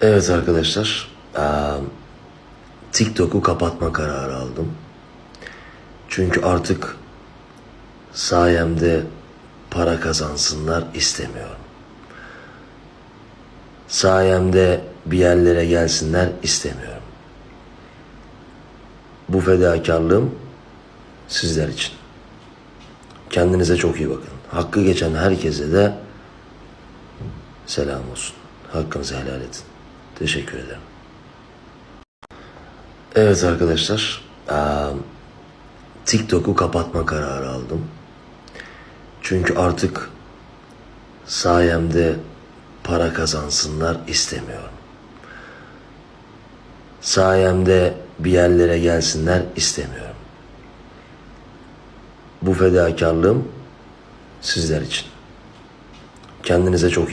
Evet arkadaşlar, TikTok'u kapatma kararı aldım. Çünkü artık sayemde para kazansınlar istemiyorum. Sayemde bir yerlere gelsinler istemiyorum. Bu fedakarlığım sizler için. Kendinize çok iyi bakın. Hakkı geçen herkese de selam olsun. Hakkınızı helal edin. Teşekkür ederim. Evet arkadaşlar, TikTok'u kapatma kararı aldım. Çünkü artık sayemde para kazansınlar istemiyorum. Sayemde bir yerlere gelsinler istemiyorum. Bu fedakarlığım sizler için. Kendinize çok iyi